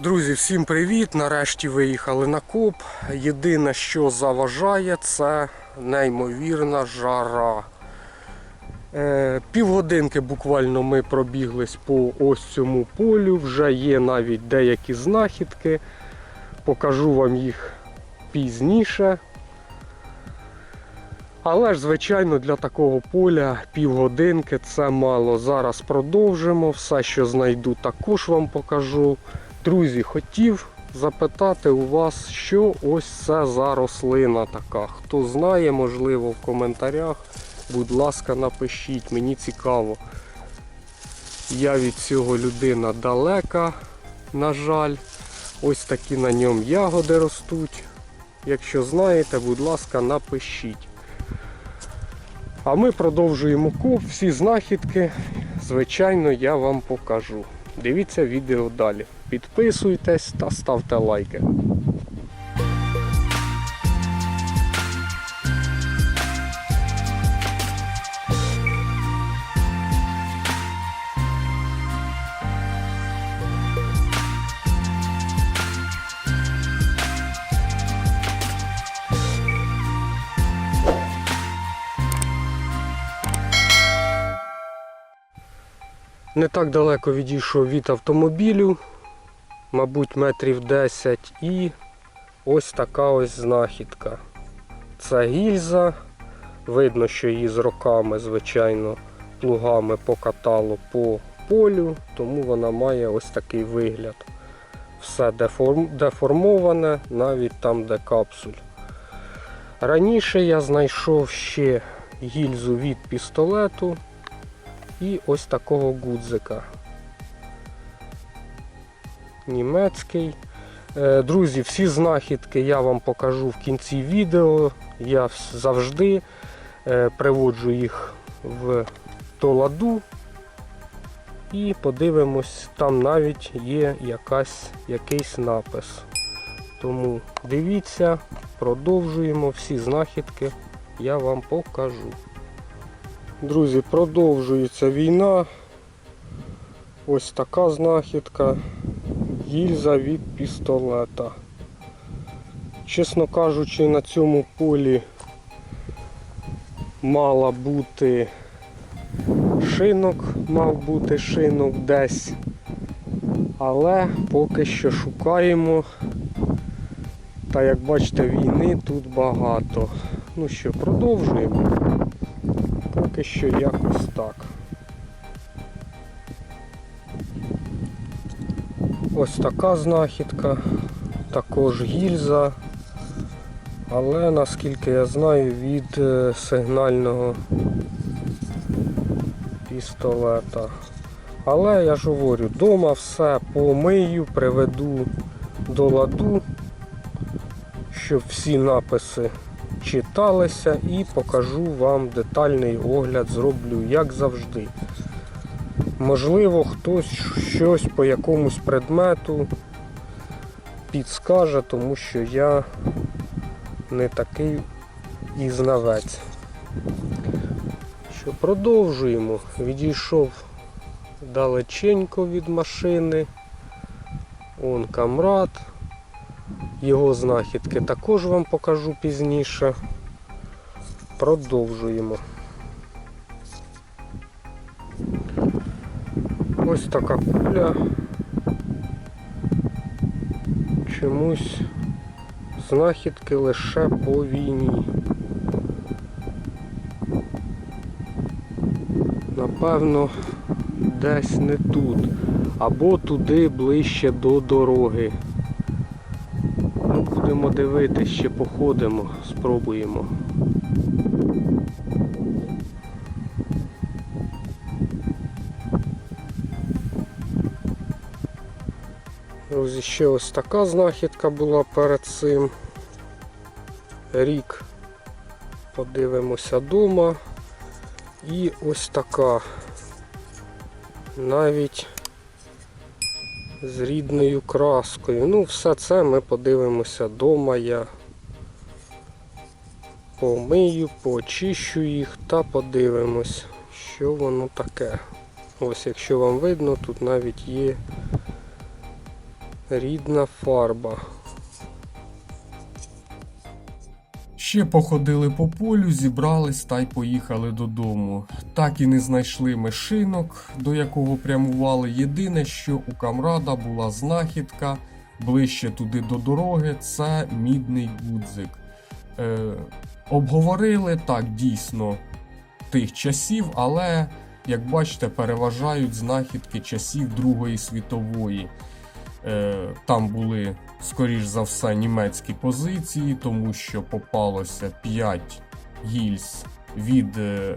Друзі, всім привіт! Нарешті виїхали на коп. Єдине, що заважає, це неймовірна жара. Е, півгодинки буквально ми пробіглись по ось цьому полю. Вже є навіть деякі знахідки. Покажу вам їх пізніше. Але ж, звичайно, для такого поля півгодинки це мало. Зараз продовжимо. Все, що знайду, також вам покажу. Друзі, хотів запитати у вас, що ось це за рослина така. Хто знає, можливо, в коментарях. Будь ласка, напишіть, мені цікаво. Я від цього людина далека, на жаль. Ось такі на ньому ягоди ростуть. Якщо знаєте, будь ласка, напишіть. А ми продовжуємо коп, всі знахідки, звичайно, я вам покажу. Дивіться відео далі. Підписуйтесь та ставте лайки. Не так далеко відійшов від автомобілю, мабуть, метрів 10, і ось така ось знахідка. Це гільза. Видно, що її з роками, звичайно, плугами покатало по полю, тому вона має ось такий вигляд. Все деформ... деформоване, навіть там, де капсуль. Раніше я знайшов ще гільзу від пістолету і ось такого гудзика. Німецький. Е, Друзі, всі знахідки я вам покажу в кінці відео. Я завжди е, приводжу їх в толаду. І подивимось, там навіть є якась, якийсь напис. Тому дивіться, продовжуємо всі знахідки, я вам покажу. Друзі, продовжується війна. Ось така знахідка. Гільза від пістолета. Чесно кажучи, на цьому полі мала бути шинок, мав бути шинок десь. Але поки що шукаємо. Та як бачите, війни тут багато. Ну що, продовжуємо. Поки що якось так. Ось така знахідка, також гільза, але наскільки я знаю від е, сигнального пістолета. Але я ж говорю, вдома все помию, приведу до ладу, щоб всі написи читалися і покажу вам детальний огляд, зроблю як завжди. Можливо, хтось щось по якомусь предмету підскаже, тому що я не такий і знавець. Що продовжуємо. Відійшов далеченько від машини. Он камрад. Його знахідки також вам покажу пізніше. Продовжуємо. Ось така куля. Чомусь знахідки лише по війні. Напевно, десь не тут. Або туди ближче до дороги. Ну, будемо дивитися, ще походимо, спробуємо. Ось ще ось така знахідка була перед цим. Рік подивимося вдома. І ось така. Навіть з рідною краскою. Ну, все це ми подивимося вдома. Я помию, поочищу їх та подивимось, що воно таке. Ось, якщо вам видно, тут навіть є Рідна фарба. Ще походили по полю, зібрались та й поїхали додому. Так і не знайшли ми шинок, до якого прямували. Єдине, що у камрада була знахідка ближче туди до дороги, це мідний гудзик. Е, обговорили так дійсно тих часів, але, як бачите, переважають знахідки часів Другої світової. Е, там були, скоріш за все, німецькі позиції, тому що попалося 5 гільз від е,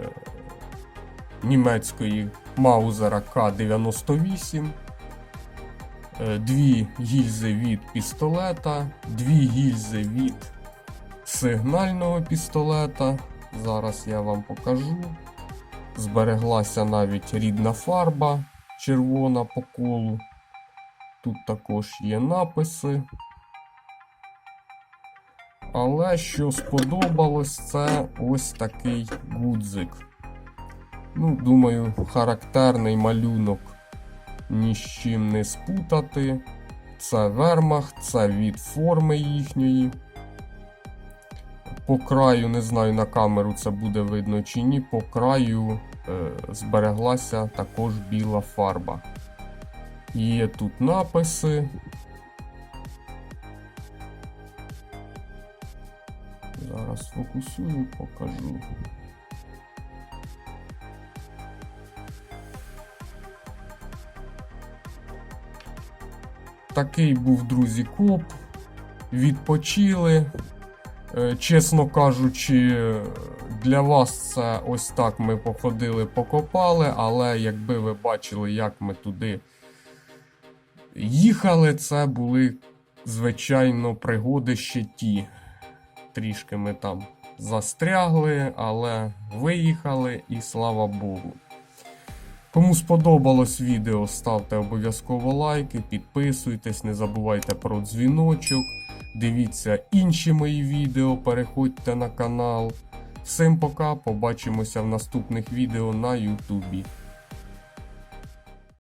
німецької Маузера К-98, е, дві гільзи від пістолета, дві гільзи від сигнального пістолета. Зараз я вам покажу. Збереглася навіть рідна фарба червона по колу. Тут також є написи. Але що сподобалось, це ось такий гудзик. Ну, думаю, характерний малюнок ні з чим не спутати. Це вермахт, це від форми їхньої. По краю, не знаю на камеру це буде видно чи ні, по краю е, збереглася також біла фарба. Є тут написи. Зараз фокусую, покажу. Такий був, друзі, коп. Відпочили. Е, Чесно кажучи, для вас це ось так ми походили, покопали, але якби ви бачили, як ми туди їхали, це були, звичайно, пригоди ще ті. Трішки ми там застрягли, але виїхали і слава Богу. Кому сподобалось відео, ставте обов'язково лайки, підписуйтесь, не забувайте про дзвіночок. Дивіться інші мої відео, переходьте на канал. Всім пока, побачимося в наступних відео на Ютубі.